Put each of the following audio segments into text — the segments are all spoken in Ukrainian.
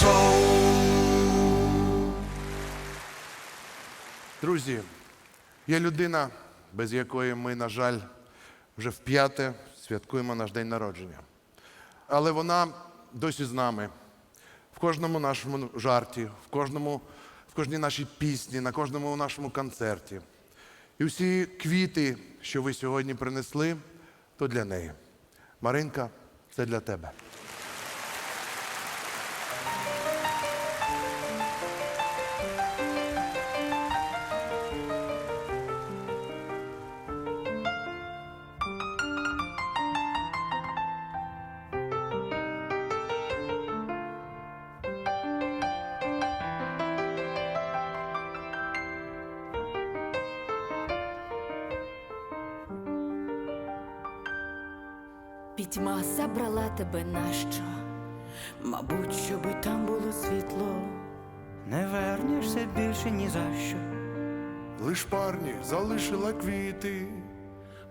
шоу. Друзі, є людина, без якої ми, на жаль, вже вп'яте святкуємо наш день народження. Але вона досі з нами. В кожному нашому жарті, в, кожному, в кожній нашій пісні, на кожному нашому концерті. І всі квіти, що ви сьогодні принесли, то для неї. Маринка, це для тебе. Пітьма забрала тебе нащо? Мабуть, щоби там було світло, не вернешся більше ні за що. Лиш парні залишила квіти.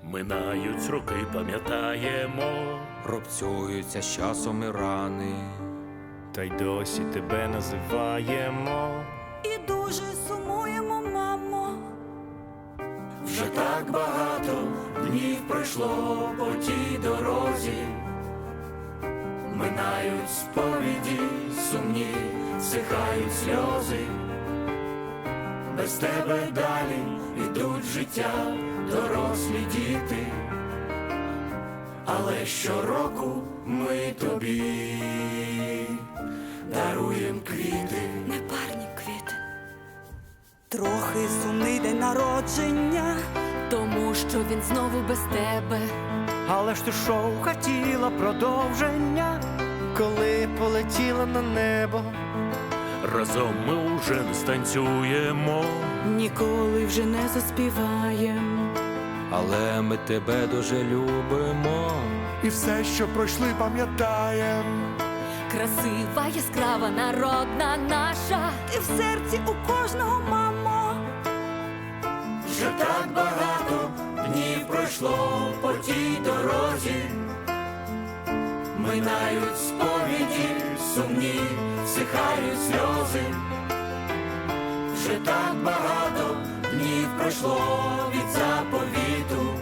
Минають роки, пам'ятаємо, Робцюються з часом і рани. та й досі тебе називаємо. І дуже сумуємо, мамо. Вже так багато днів пройшло по тій дорозі. Минають сповіді сумні, сихають сльози. Без тебе далі йдуть життя дорослі діти. Але щороку ми тобі даруєм квіти. Непарні квіти. Трохи сумний день народження, що він знову без тебе. Але ж ти шоу хотіла продовження, коли полетіла на небо. Разом ми уже не станцюємо. ніколи вже не заспіваєм. Але ми тебе дуже любимо. І все, що пройшли, пам'ятаєм. Красива, яскрава, народна наша. Ти в серці у кожного, мамо. Вже так багато днів пройшло по тій дорозі, минають сповіді сумні, сихають сльози. Вже так багато днів пройшло від заповіту,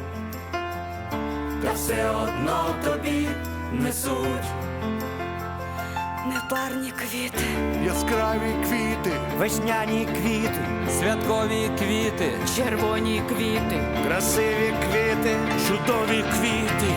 та все одно тобі несуть Непарні квіти. Яскраві квіти. Весняні квіти, Святкові квіти. Червоні квіти. красиві квіти, Чудові квіти.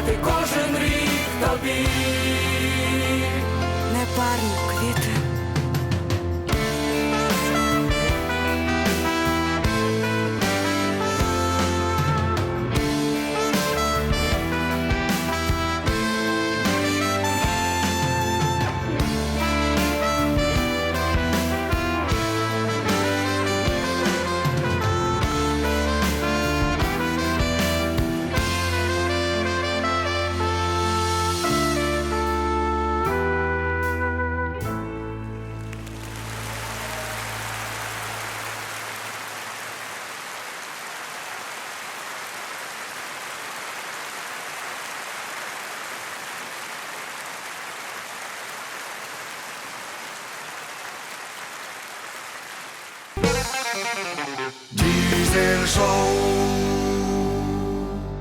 Дарувати кожен рік тобі. Непарні квіти. Дізель шоу